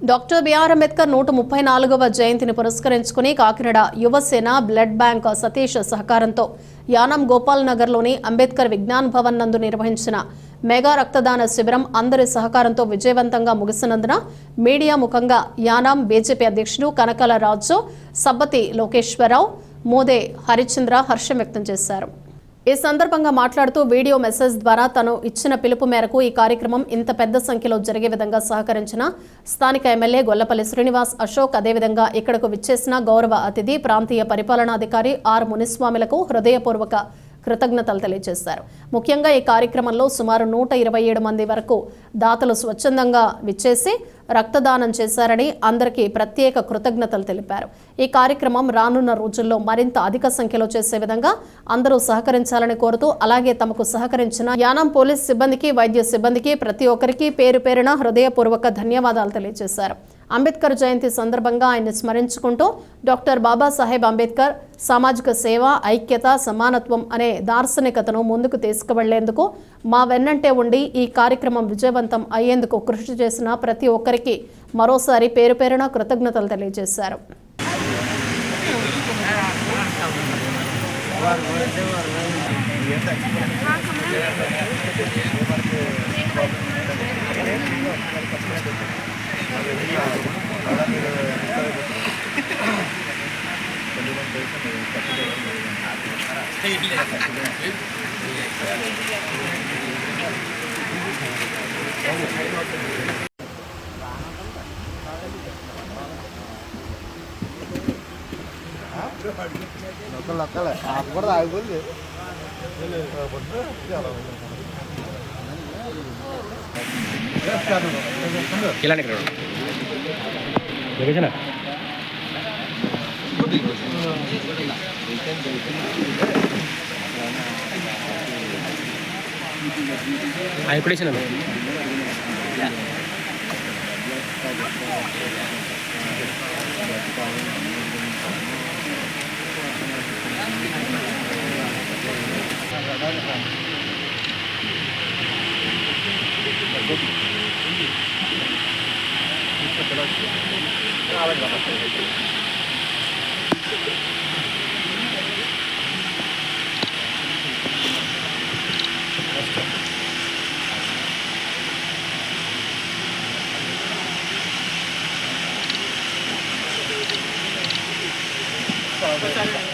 Doctor BR Ambedkar నూట ముప్పై నాలుగవ జయంతిని పురస్కరించుకుని కాకినాడ యువసేన బ్లడ్ బ్యాంక్ సతీష్ సహకారంతో యానం గోపాల్ నగర్లోని అంబేద్కర్ విజ్ఞాన్ భవన్ నందు నిర్వహించిన మెగా రక్తదాన శిబిరం అందరి సహకారంతో విజయవంతంగా ముగిసినందున మీడియా ముఖంగా యానాం బీజేపీ అధ్యక్షుడు కనకాల రాజు సబ్బతి లోకేశ్వరరావు మోదే హరిచంద్ర హర్షం వ్యక్తం చేశారు. ఈ సందర్భంగా మాట్లాడుతూ వీడియో మెసేజ్ ద్వారా తను ఇచ్చిన పిలుపు మేరకు ఈ కార్యక్రమం ఇంత పెద్ద సంఖ్యలో జరిగే విధంగా సహకరించిన స్థానిక ఎమ్మెల్యే గొల్లపల్లి శ్రీనివాస్ అశోక్ అదేవిధంగా ఇక్కడకు విచ్చేసిన గౌరవ అతిథి ప్రాంతీయ పరిపాలనాధికారి ఆర్ మునిస్వామిలకు హృదయపూర్వక కృతజ్ఞతలు తెలియజేశారు. ముఖ్యంగా ఈ కార్యక్రమంలో సుమారు నూట ఇరవై ఏడు మంది వరకు దాతలు స్వచ్ఛందంగా విచ్చేసి రక్తదానం చేశారని అందరికీ ప్రత్యేక కృతజ్ఞతలు తెలిపారు. ఈ కార్యక్రమం రానున్న రోజుల్లో మరింత అధిక సంఖ్యలో చేసే విధంగా అందరూ సహకరించాలని కోరుతూ అలాగే తమకు సహకరించిన యానం పోలీస్ సిబ్బందికి వైద్య సిబ్బందికి ప్రతి ఒక్కరికి పేరు పేరున హృదయపూర్వక ధన్యవాదాలు తెలియజేశారు. అంబేద్కర్ జయంతి సందర్భంగా ఆయన్ని స్మరించుకుంటూ డాక్టర్ బాబాసాహెబ్ అంబేద్కర్ సామాజిక సేవ ఐక్యత సమానత్వం అనే దార్శనికతను ముందుకు తీసుకువెళ్ళేందుకు మా వెన్నంటే ఉండి ఈ కార్యక్రమం విజయవంతం అయ్యేందుకు కృషి చేసిన ప్రతి ఒక్కరికి మరోసారి పేరు పేరున కృతజ్ఞతలు తెలియజేశారు. లోకల్ లోకల్ ఆగకూడదు ఆగిపోయింది ఇలానే ఇక్కడ ఇప్పుడేసిన Thank you. ございます。